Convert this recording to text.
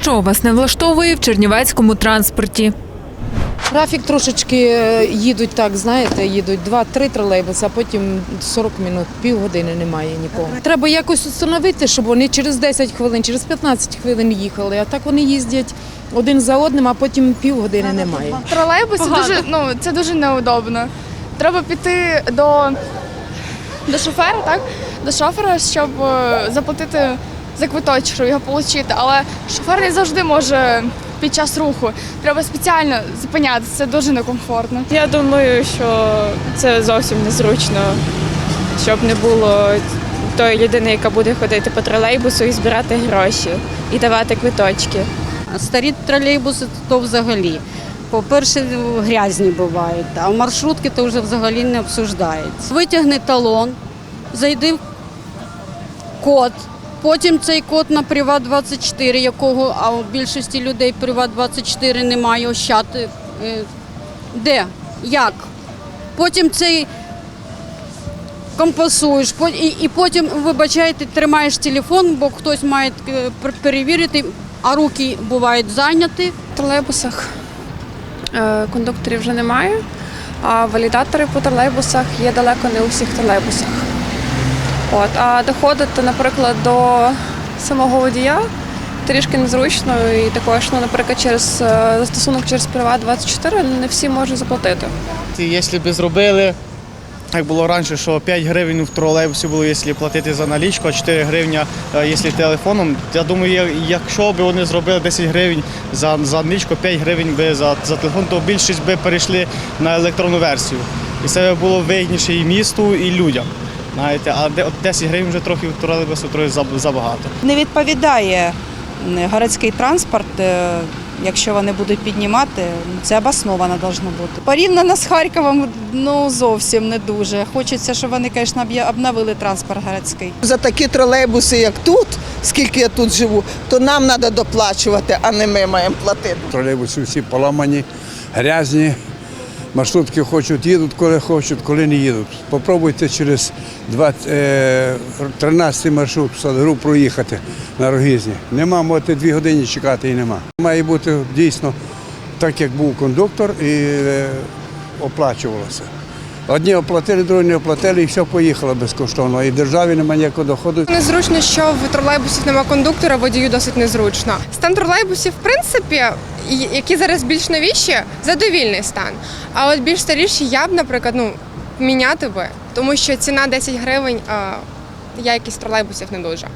Що вас не влаштовує в чернівецькому транспорті? Графік трошечки е, їдуть так, знаєте, їдуть 2-3 тролейбуси, а потім 40 минут, півгодини немає нікого. Треба якось встановити, щоб вони через 10 хвилин, через 15 хвилин їхали, а так вони їздять один за одним, а потім півгодини немає. Тролейбус дуже, ну, це дуже неудобно. Треба піти до, до шофера, так? До шофера, щоб е, заплатити за квиточок, щоб його отримати. Але шофер не завжди може під час руху. Треба спеціально зупинятися, це дуже некомфортно. Я думаю, що це зовсім незручно, щоб не було тої людини, яка буде ходити по тролейбусу і збирати гроші і давати квиточки. А Старі тролейбуси то взагалі. По-перше, грязні бувають, а маршрутки то вже взагалі не обсуждається. Витягни талон, зайди в код, потім цей код на Приват 24, якого а у більшості людей Приват 24 немає, ощад. е, Де? Як? Потім цей компасуєш, і, і потім, вибачайте, тримаєш телефон, бо хтось має е, перевірити, а руки бувають зайняті. В тролейбусах е, кондукторів вже немає, а валідатори по тролейбусах є далеко не у всіх тролейбусах. От, а доходити, наприклад, до самого водія трішки незручно і також, ну, наприклад, через е, застосунок через Приват 24 не всі можуть заплатити. Якщо б зробили, як було раніше, що 5 гривень в тролейбусі було, якщо платити за налічку, а 4 гривня, е, якщо телефоном. Я думаю, якщо б вони зробили 10 гривень за, за налічку, 5 гривень би за, за телефон, то більшість би перейшли на електронну версію. І це було вигідніше і місту, і людям. Знаєте, а 10 гривень вже трохи в тролейбусу трохи забагато. не відповідає городський транспорт, е, якщо вони будуть піднімати, це обосновано должно бути. Порівняно з Харковом, ну зовсім не дуже. Хочеться, щоб вони, звісно, обновили транспорт городський. За такі тролейбуси, як тут, скільки я тут живу, то нам треба доплачувати, а не ми маємо платити. Тролейбуси всі поламані, грязні. Маршрутки хочуть їдуть, коли хочуть, коли не їдуть. Попробуйте через 20, е, 13 маршрут в Садгру проїхати на Рогізні. Нема, можете дві години чекати і нема. Має бути дійсно так, як був кондуктор і е, оплачувалося. Одні оплатили, другі не оплатили і все поїхало безкоштовно. І державі немає ніякого доходу. Незручно, що в тролейбусах немає кондуктора, водію досить незручно. Стан тролейбусів, в принципі, які зараз більш новіші, задовільний стан. А от більш старіші я б, наприклад, ну, міняти би, тому що ціна 10 гривень, а якість тролейбусів не дуже.